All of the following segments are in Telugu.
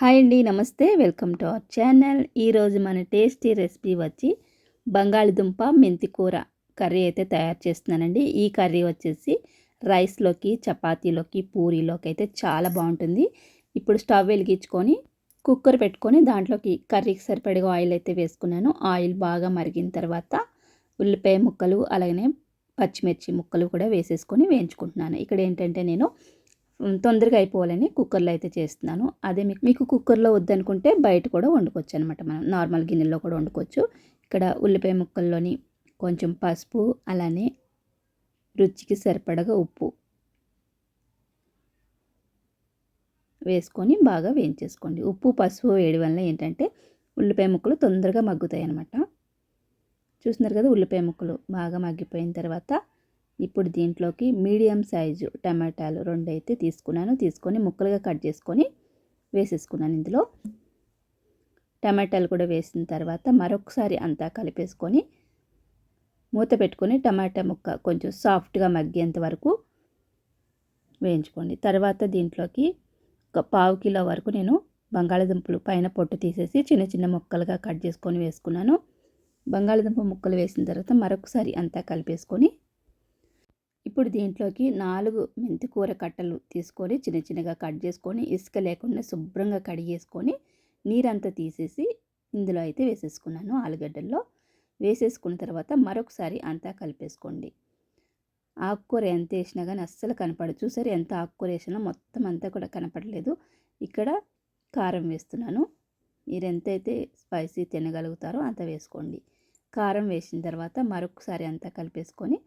హాయ్ అండి నమస్తే. Welcome to our channel. ఈరోజు మన టేస్టీ రెసిపీ వచ్చి బంగాళదుంప మెంతి కూర కర్రీ అయితే తయారు చేస్తున్నానండి. ఈ కర్రీ వచ్చేసి రైస్లోకి చపాతీలోకి పూరీలోకి అయితే చాలా బాగుంటుంది. ఇప్పుడు స్టవ్ వెలిగించుకొని కుక్కర్ పెట్టుకొని దాంట్లోకి కర్రీకి సరిపడిగా ఆయిల్ అయితే వేసుకున్నాను. ఆయిల్ బాగా మరిగిన తర్వాత ఉల్లిపాయ ముక్కలు అలాగనే పచ్చిమిర్చి ముక్కలు కూడా వేసేసుకొని వేయించుకుంటున్నాను. ఇక్కడ ఏంటంటే నేను తొందరగా అయిపోవాలని కుక్కర్లో అయితే చేస్తున్నాను. అదే మీకు మీకు కుక్కర్లో వద్దనుకుంటే బయట కూడా వండుకోవచ్చు అనమాట మనం. నార్మల్ గిన్నెలో కూడా వండుకోవచ్చు. ఇక్కడ ఉల్లిపాయ ముక్కల్లోని కొంచెం పసుపు అలానే రుచికి సరిపడగా ఉప్పు వేసుకొని బాగా వేయించేసుకోండి. ఉప్పు పసుపు వేయడం వల్ల ఏంటంటే ఉల్లిపాయ ముక్కలు తొందరగా మగ్గుతాయి అన్నమాట చూస్తున్నారు కదా ఉల్లిపాయ ముక్కలు బాగా మగ్గిపోయిన తర్వాత ఇప్పుడు దీంట్లోకి మీడియం సైజు టమాటాలు రెండు అయితే తీసుకున్నాను. తీసుకొని ముక్కలుగా కట్ చేసుకొని వేసేసుకున్నాను ఇందులో. టమాటాలు కూడా వేసిన తర్వాత మరొకసారి అంతా కలిపేసుకొని మూత పెట్టుకొని టమాటా ముక్క కొంచెం సాఫ్ట్గా మగ్గేంత వరకు వేయించుకోండి. తర్వాత దీంట్లోకి ఒక పావు కిలో వరకు నేను బంగాళదుంపలు పైన పొట్టు తీసేసి చిన్న చిన్న ముక్కలుగా కట్ చేసుకొని వేసుకున్నాను. బంగాళదుంప ముక్కలు వేసిన తర్వాత మరొకసారి అంతా కలిపేసుకొని ఇప్పుడు దీంట్లోకి నాలుగు మెంతికూర కట్టలు తీసుకొని చిన్న చిన్నగా కట్ చేసుకొని ఇసుక లేకుండా శుభ్రంగా కడిగేసుకొని నీరంతా తీసేసి ఇందులో అయితే వేసేసుకున్నాను ఆలుగడ్డల్లో. వేసేసుకున్న తర్వాత మరొకసారి అంతా కలిపేసుకోండి. ఆకుకూర ఎంత వేసినా కానీ అస్సలు కనపడదు. చూసారు ఎంత ఆకుకూర వేసినా మొత్తం అంతా కూడా కనపడలేదు. ఇక్కడ కారం వేస్తున్నాను. మీరు ఎంతైతే స్పైసీ తినగలుగుతారో అంత వేసుకోండి. కారం వేసిన తర్వాత మరొకసారి అంతా కలిపేసుకొని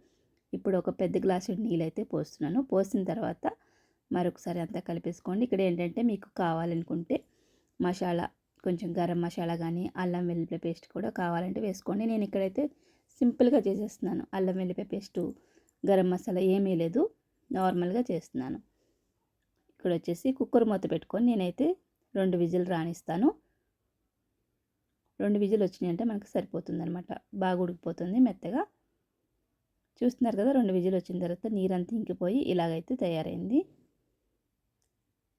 ఇప్పుడు ఒక పెద్ద గ్లాసు నీళ్ళు అయితే పోస్తున్నాను. పోసిన తర్వాత మరొకసారి అంతా కలిపేసుకోండి. ఇక్కడ ఏంటంటే మీకు కావాలనుకుంటే మసాలా కొంచెం గరం మసాలా కానీ అల్లం వెల్లుల్లి పేస్ట్ కూడా కావాలంటే వేసుకోండి. నేను ఇక్కడైతే సింపుల్గా చేసేస్తున్నాను. అల్లం వెల్లుల్లి పేస్టు గరం మసాలా ఏమీ లేదు. నార్మల్గా చేస్తున్నాను. ఇక్కడ వచ్చేసి కుక్కర్ మూత పెట్టుకొని నేనైతే రెండు విజిల్ రాణిస్తాను రెండు విజిల్ వచ్చినాయంటే మనకు సరిపోతుంది అనమాట బాగా ఉడికిపోతుంది మెత్తగా. చూస్తున్నారు కదా రెండు విజిల్ వచ్చిన తర్వాత నీరంతా ఇంకిపోయి ఇలాగైతే తయారైంది.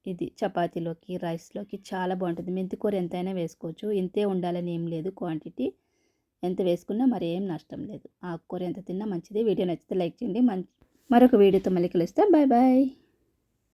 ఇది చపాతీలోకి రైస్లోకి చాలా బాగుంటుంది. మెంతికూర ఎంతైనా వేసుకోవచ్చు. ఇంతే ఉండాలని ఏం లేదు. క్వాంటిటీ ఎంత వేసుకున్నా మరి ఏం నష్టం లేదు. ఆకుకూర ఎంత తిన్నా మంచిది. వీడియో నచ్చితే లైక్ చేయండి. మరొక వీడియోతో మళ్ళీ కలుస్తాం. Bye bye.